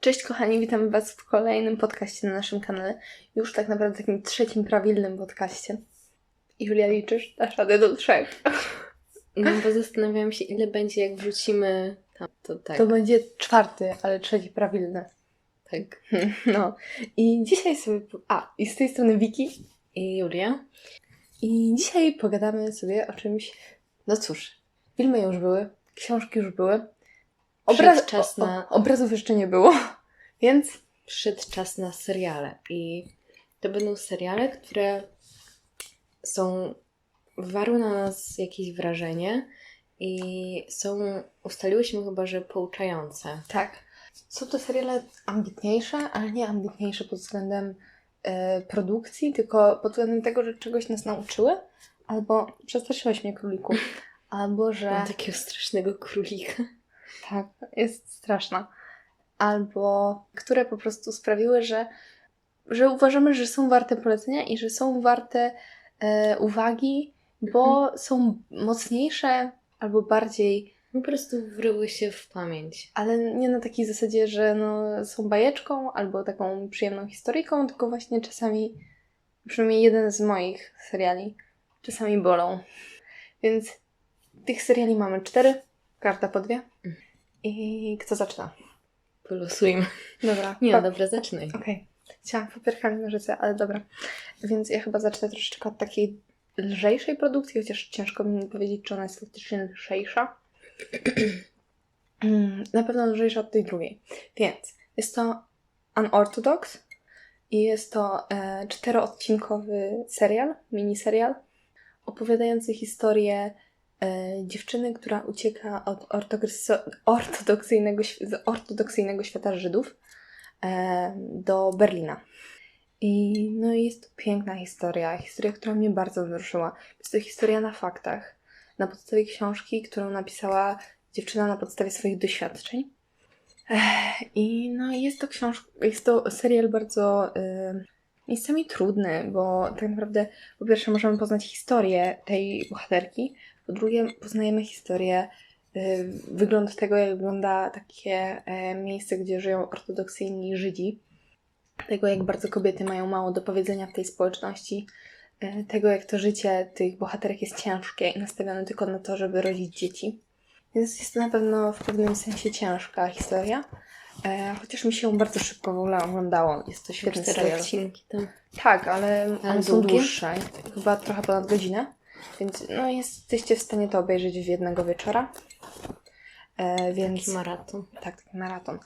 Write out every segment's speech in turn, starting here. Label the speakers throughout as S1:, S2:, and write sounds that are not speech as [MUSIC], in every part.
S1: Cześć kochani, witam Was w kolejnym podcaście na naszym kanale. Już tak naprawdę takim trzecim prawilnym podcaście. Julia, liczysz? Dasz radę do trzech. [LAUGHS]
S2: No bo zastanawiałam się, ile będzie, jak wrzucimy tam, to tak.
S1: To będzie czwarty, ale trzeci prawilny.
S2: tak. [LAUGHS]
S1: No. I dzisiaj sobie... A, i z tej strony Wiki.
S2: I Julia?
S1: I dzisiaj pogadamy sobie o czymś... No cóż, filmy już były, książki już były.
S2: Na-
S1: o, o, obrazów jeszcze nie było, [LAUGHS] więc...
S2: Przyszedł czas na seriale. I to będą seriale, które są... wywarły na nas jakieś wrażenie i są... ustaliłyśmy chyba, że pouczające.
S1: Tak. Są to seriale ambitniejsze, ale nie ambitniejsze pod względem e, produkcji, tylko pod względem tego, że czegoś nas nauczyły, albo przestraszyłeś mnie króliku, [LAUGHS] albo że...
S2: Mam takiego strasznego królika.
S1: Tak, jest straszna. Albo które po prostu sprawiły, że, że uważamy, że są warte polecenia i że są warte e, uwagi, bo są mocniejsze albo bardziej
S2: Po prostu wryły się w pamięć.
S1: ale nie na takiej zasadzie, że no, są bajeczką albo taką przyjemną historyjką, tylko właśnie czasami, przynajmniej jeden z moich seriali, czasami bolą. Więc tych seriali mamy cztery, każda po dwie. I kto zaczyna?
S2: Polosujmy.
S1: Dobra.
S2: Nie, no dobra, zaczynaj.
S1: Okej. Chciałam papierkami nożyce, ale dobra. Więc ja chyba zacznę troszeczkę od takiej lżejszej produkcji, chociaż ciężko mi powiedzieć, czy ona jest faktycznie lżejsza. Mm, [CLEARS THROAT] Na pewno lżejsza od tej drugiej. Więc jest to Unorthodox i jest to e, czteroodcinkowy serial, miniserial, opowiadający historię dziewczyny, która ucieka od ortodoksyjnego, ortodoksyjnego świata Żydów e, do Berlina. I no jest to piękna historia, historia, która mnie bardzo wzruszyła. Jest to historia na faktach, na podstawie książki, którą napisała dziewczyna na podstawie swoich doświadczeń. I no jest to książka, jest to serial bardzo y, miejscami trudny, bo tak naprawdę po pierwsze możemy poznać historię tej bohaterki, po drugie poznajemy historię, y, wygląd tego, jak wygląda takie e, miejsce, gdzie żyją ortodoksyjni Żydzi, tego, jak bardzo kobiety mają mało do powiedzenia w tej społeczności, e, tego, jak to życie tych bohaterek jest ciężkie i nastawione tylko na to, żeby rodzić dzieci. Więc jest to na pewno w pewnym sensie ciężka historia, e, chociaż mi się ją bardzo szybko w ogóle oglądało. Jest to świetny serial.
S2: odcinki tam.
S1: Tak, ale
S2: Ale
S1: one są dłuższe, chyba trochę ponad godzinę, więc no jesteście w stanie to obejrzeć w jednego wieczora. E, więc
S2: Taki maraton.
S1: tak, taki maraton.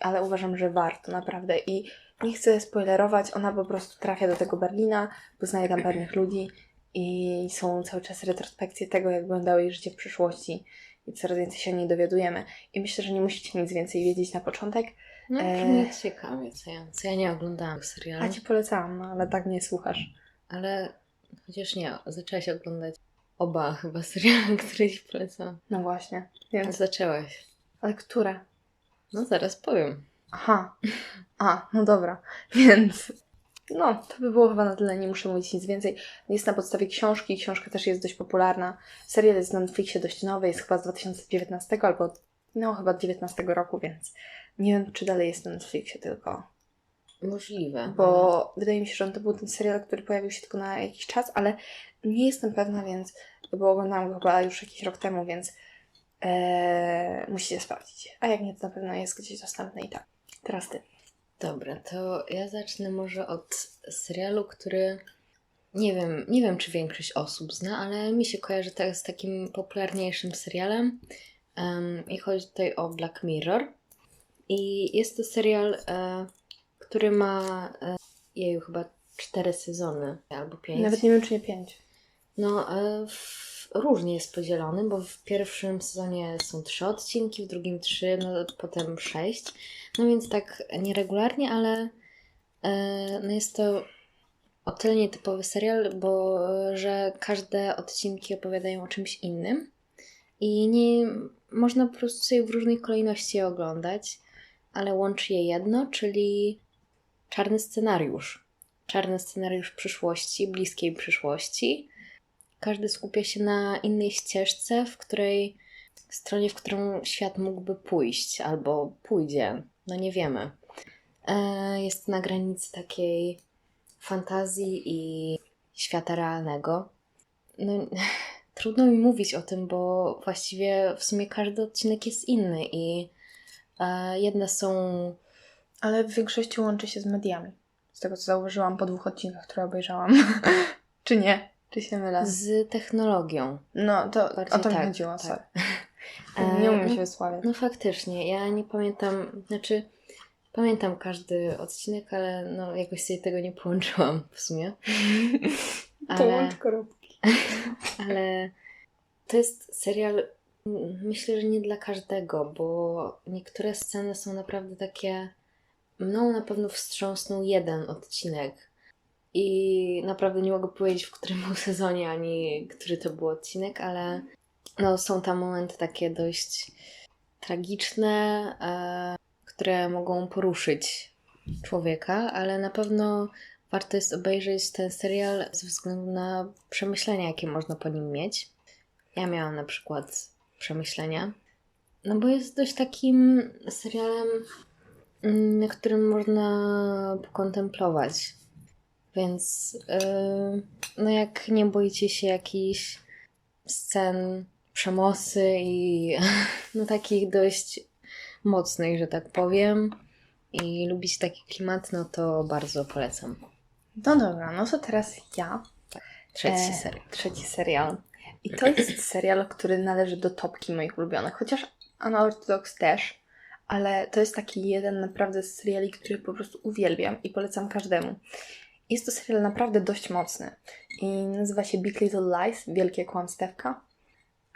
S1: Ale uważam, że warto, naprawdę. I nie chcę spoilerować, ona po prostu trafia do tego Berlina, poznaje tam pewnych ludzi i są cały czas retrospekcje tego, jak wyglądało jej życie w przyszłości i coraz więcej się o niej dowiadujemy. I myślę, że nie musicie nic więcej wiedzieć na początek.
S2: No,
S1: E.
S2: ciekawie, co ja, co ja nie oglądałam serialu.
S1: A Ci polecałam, no ale tak nie słuchasz.
S2: Ale chociaż nie, zaczęłaś oglądać oba chyba seriale, [LAUGHS] które ci polecam.
S1: No właśnie. Więc...
S2: zaczęłaś.
S1: Ale które?
S2: No zaraz powiem.
S1: Aha. A, no dobra. [LAUGHS] Więc no, to by było chyba na tyle, nie muszę mówić nic więcej. Jest na podstawie książki, książka też jest dość popularna. Serial jest na Netflixie dość nowy, jest chyba z 2019 albo no chyba 19 roku, więc nie wiem, czy dalej jest na Netflixie tylko.
S2: Możliwe.
S1: Bo wydaje mi się, że on to był ten serial, który pojawił się tylko na jakiś czas, ale nie jestem pewna, więc bo oglądałam go chyba już jakiś rok temu, więc e, musicie sprawdzić. A jak nie, to na pewno jest gdzieś dostępny i tak. Teraz ty.
S2: Dobra, to ja zacznę może od serialu, który nie wiem, nie wiem czy większość osób zna, ale mi się kojarzy tak z takim popularniejszym serialem. Um, I chodzi tutaj o Black Mirror. I jest to serial, e, który ma e, jeju chyba cztery sezony albo pięć.
S1: Nawet nie wiem, czy nie pięć.
S2: No, e, w, różnie jest podzielony, bo w pierwszym sezonie są trzy odcinki, w drugim trzy, no potem sześć. No więc tak nieregularnie, ale e, no jest to o tyle nietypowy serial, bo że każde odcinki opowiadają o czymś innym i nie można po prostu sobie w różnej kolejności je oglądać, ale łączy je jedno, czyli czarny scenariusz. Czarny scenariusz przyszłości, bliskiej przyszłości. Każdy skupia się na innej ścieżce, w której stronie, w którą świat mógłby pójść, albo pójdzie. No nie wiemy. E, jest na granicy takiej fantazji i świata realnego. No, [LAUGHS] trudno mi mówić o tym, bo właściwie w sumie każdy odcinek jest inny i e, jedne są.
S1: Ale w większości łączy się z mediami. Z tego co zauważyłam po dwóch odcinkach, które obejrzałam. [LAUGHS] Czy nie? Czy się mylę?
S2: Z technologią.
S1: No, to
S2: Bardziej
S1: o to mi
S2: tak,
S1: chodziło,
S2: tak. [LAUGHS] E,
S1: Nie umiem się wysławiać.
S2: No faktycznie, ja nie pamiętam, znaczy pamiętam każdy odcinek, ale no jakoś sobie tego nie połączyłam w sumie. [LAUGHS] Ale,
S1: Połącz koropki.
S2: ale to jest serial, myślę, że nie dla każdego, bo niektóre sceny są naprawdę takie, mną na pewno wstrząsnął jeden odcinek. I naprawdę nie mogę powiedzieć, w którym był [LAUGHS] sezonie, ani który to był odcinek, ale no, są tam momenty takie dość tragiczne, e, które mogą poruszyć człowieka, ale na pewno warto jest obejrzeć ten serial ze względu na przemyślenia, jakie można po nim mieć. Ja miałam na przykład przemyślenia, no bo jest dość takim serialem, którym można pokontemplować. Więc yy, no jak nie boicie się jakichś scen przemocy i [LAUGHS] no takich dość mocnych, że tak powiem, i lubić taki klimat, no to bardzo polecam.
S1: No dobra, no to teraz ja.
S2: Trzeci
S1: E,
S2: serial.
S1: Trzeci serial. I to [CLEARS THROAT] jest serial, który należy do topki moich ulubionych, chociaż Unorthodox też, ale to jest taki jeden naprawdę z seriali, który po prostu uwielbiam i polecam każdemu. Jest to serial naprawdę dość mocny i nazywa się Big Little Lies, Wielkie Kłamstewka.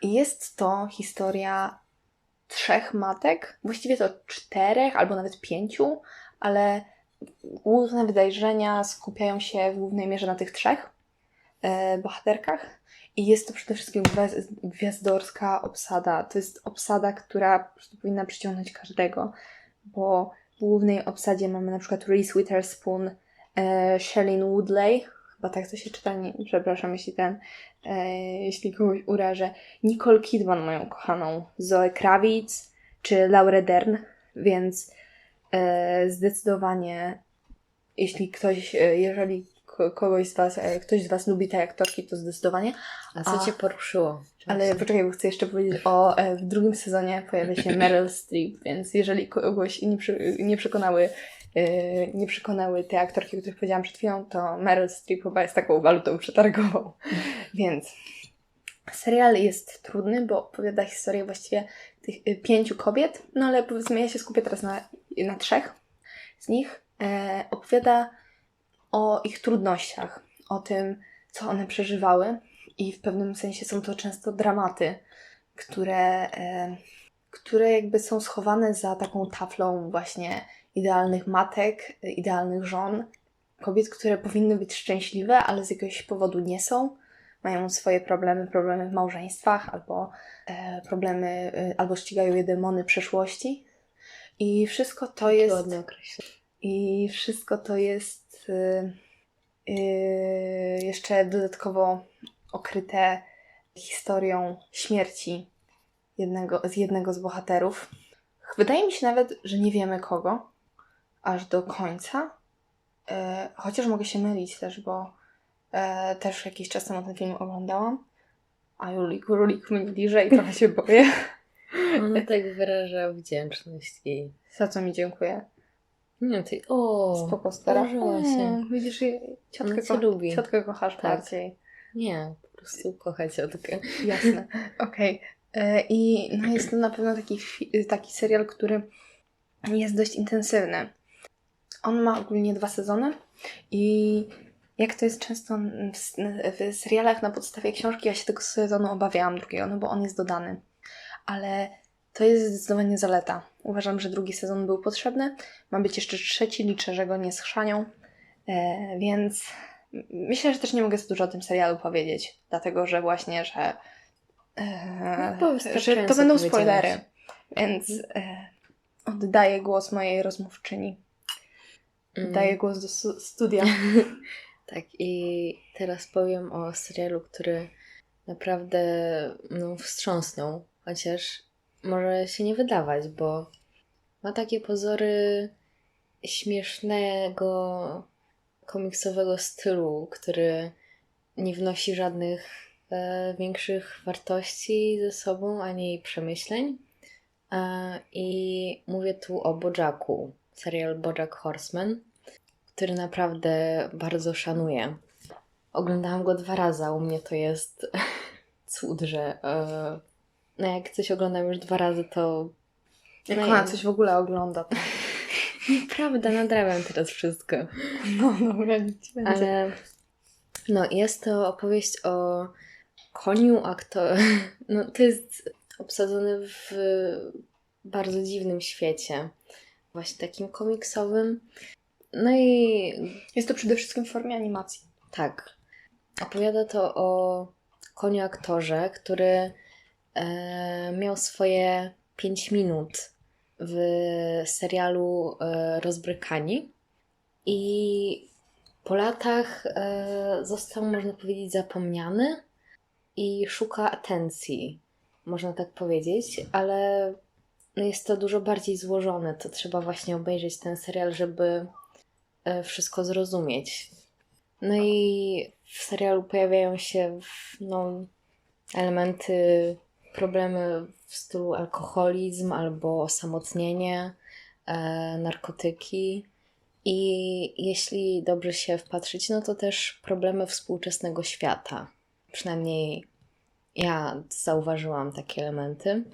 S1: Jest to historia trzech matek, właściwie to czterech albo nawet pięciu, ale główne wydarzenia skupiają się w głównej mierze na tych trzech e, bohaterkach. I jest to przede wszystkim gwiaz- gwiazdorska obsada. To jest obsada, która powinna przyciągnąć każdego, bo w głównej obsadzie mamy na przykład Reese Witherspoon, e, Shailene Woodley, chyba tak to się czyta, nie, przepraszam jeśli ten, e, jeśli kogoś urażę, Nicole Kidman, moją kochaną, Zoe Kravitz czy Laurę Dern, więc e, zdecydowanie jeśli ktoś, e, jeżeli kogoś z Was, e, ktoś z Was lubi te aktorki, to zdecydowanie.
S2: A co
S1: A-
S2: Cię poruszyło?
S1: Ale poczekaj, bo chcę jeszcze powiedzieć o, e, w drugim sezonie pojawia się [CLEARS THROAT] Meryl Streep, więc jeżeli kogoś nie, przy, nie przekonały e, nie przekonały te aktorki, o których powiedziałam przed chwilą, to Meryl Streep chyba jest taką walutą przetargową. [CLEARS THROAT] Więc serial jest trudny, bo opowiada historię właściwie tych pięciu kobiet, no ale powiedzmy ja się skupię teraz na, na trzech z nich. E, opowiada o ich trudnościach, o tym, co one przeżywały i w pewnym sensie są to często dramaty, które, e, które jakby są schowane za taką taflą właśnie idealnych matek, idealnych żon, kobiet, które powinny być szczęśliwe, ale z jakiegoś powodu nie są. Mają swoje problemy, problemy w małżeństwach, albo e, problemy, e, albo ścigają je demony przeszłości. I wszystko to jest. I wszystko to jest y, jeszcze dodatkowo okryte historią śmierci jednego, z jednego z bohaterów. Wydaje mi się nawet, że nie wiemy kogo aż do końca. E, chociaż mogę się mylić też, bo e, też jakiś czas temu ten film oglądałam. A Julik, Julik mnie bliżej, trochę się boję. [LAUGHS]
S2: Ona tak wyraża wdzięczność i...
S1: Za co mi dziękuję.
S2: Nie ty... O!
S1: Spoko stara.
S2: się.
S1: Mm, Widzisz, ciotkę,
S2: Ona cię
S1: ko-
S2: lubi.
S1: ciotkę kochasz
S2: Tak.
S1: bardziej.
S2: Nie, po prostu kocha ciotkę.
S1: Jasne. [LAUGHS] Okej. E, I no jest to na pewno taki, fi- taki serial, który jest dość intensywny. On ma ogólnie dwa sezony i jak to jest często w, s- w serialach na podstawie książki, ja się tego sezonu obawiałam drugiego, no bo on jest dodany. Ale to jest zdecydowanie zaleta. Uważam, że drugi sezon był potrzebny. Ma być jeszcze trzeci, liczę, że go nie schrzanią. E, więc myślę, że też nie mogę za dużo o tym serialu powiedzieć, dlatego że właśnie, że, e,
S2: No,
S1: że to będą spoilery. Więc e, oddaję głos mojej rozmówczyni.
S2: Mm.
S1: Daję głos do stu- studia. [LAUGHS]
S2: Tak, i teraz powiem o serialu, który naprawdę no, wstrząsnął, chociaż może się nie wydawać, bo ma takie pozory śmiesznego, komiksowego stylu, który nie wnosi żadnych e, większych wartości ze sobą ani przemyśleń. E, I mówię tu o Bojacku, serial Bojack Horseman, który naprawdę bardzo szanuję. Oglądałam go dwa razy, a u mnie to jest [LAUGHS] cud, że e, no jak coś oglądam już dwa razy, to
S1: Jak
S2: No
S1: ona coś w ogóle ogląda, to... [LAUGHS]
S2: nieprawda, nadrabiam teraz wszystko. [LAUGHS]
S1: No, dobra, nic będzie.
S2: Ale no, jest to opowieść o koniu aktor. [LAUGHS] No, to jest obsadzony w bardzo dziwnym świecie. Właśnie takim komiksowym. No i
S1: Jest to przede wszystkim w formie animacji.
S2: tak. Opowiada to o koniu aktorze, który miał swoje 5 minut w serialu e, Rozbrykani. I po latach e, został, można powiedzieć, zapomniany i szuka atencji, można tak powiedzieć, ale no jest to dużo bardziej złożone. To trzeba właśnie obejrzeć ten serial, żeby e, wszystko zrozumieć. No i w serialu pojawiają się no, elementy, problemy w stylu alkoholizm albo osamotnienie, e, narkotyki. I jeśli dobrze się wpatrzyć, no to też problemy współczesnego świata. Przynajmniej ja zauważyłam takie elementy.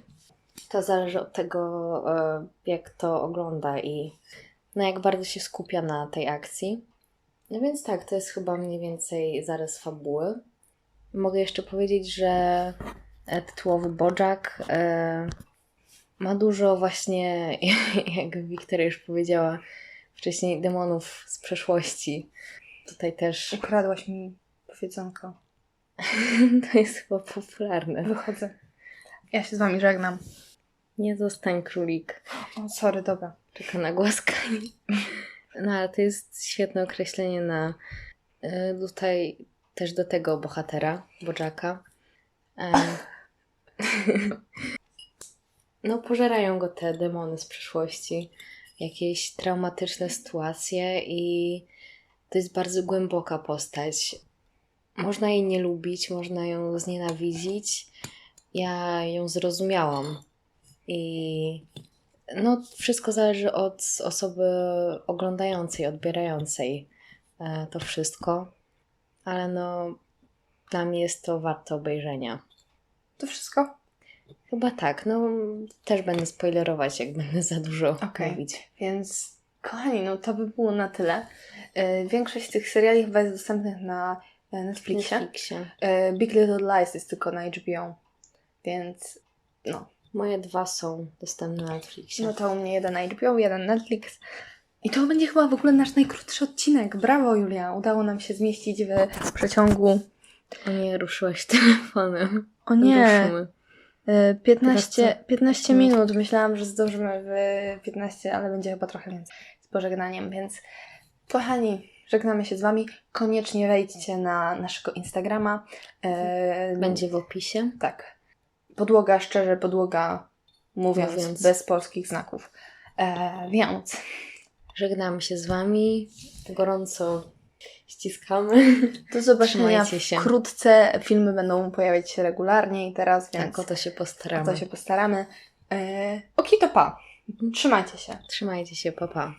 S2: To zależy od tego, e, jak to ogląda i no jak bardzo się skupia na tej akcji. No więc tak, to jest chyba mniej więcej zarys fabuły. Mogę jeszcze powiedzieć, że tytułowy Bojack e, ma dużo właśnie, [LAUGHS] jak Wiktoria już powiedziała wcześniej, demonów z przeszłości. Tutaj też
S1: Ukradłaś mi powiedzonko. [LAUGHS]
S2: to jest chyba popularne.
S1: Wychodzę. Ja się z wami żegnam.
S2: Nie zostań królik,
S1: O, sorry, dobra.
S2: czeka na głaskanie. No ale to jest świetne określenie na e, tutaj też do tego bohatera, Bojacka. E, [LAUGHS] no pożerają go te demony z przeszłości, jakieś traumatyczne sytuacje i to jest bardzo głęboka postać. Można jej nie lubić, można ją znienawidzić. Ja ją zrozumiałam. I no, wszystko zależy od osoby oglądającej, odbierającej e, to wszystko. Ale no, dla mnie jest to warte obejrzenia.
S1: To wszystko?
S2: Chyba tak, no też będę spoilerować, jak będę za dużo
S1: Okej.
S2: mówić.
S1: Więc, kochani, no to by było na tyle. E, Większość tych seriali chyba jest dostępnych na e, Netflixie.
S2: Netflixie.
S1: E, Big Little Lies jest tylko na HBO. Więc, no.
S2: Moje dwa są dostępne na Netflixie.
S1: No to u mnie jeden na HBO, jeden Netflix. I to będzie chyba w ogóle nasz najkrótszy odcinek. Brawo, Julia. Udało nam się zmieścić w przeciągu.
S2: O nie, ruszyłaś telefonem.
S1: O nie,
S2: Ruszymy.
S1: E, 15,
S2: Teraz co?
S1: 15 minut. Myślałam, że zdążymy w 15, ale będzie chyba trochę więcej z pożegnaniem. Więc, kochani, żegnamy się z Wami. Koniecznie wejdźcie na naszego Instagrama. E,
S2: Będzie w opisie.
S1: Tak. Podłoga, szczerze, podłoga, mówiąc,
S2: Mówiąc.
S1: bez polskich znaków. E, więc
S2: Żegnamy się z Wami. Gorąco ściskamy.
S1: do zobaczenia
S2: się.
S1: wkrótce. Filmy będą pojawiać się regularnie i teraz, więc
S2: Tak, o to się
S1: o
S2: postaramy.
S1: to się postaramy. E, Oki to pa. Trzymajcie się.
S2: Trzymajcie się, papa. Pa.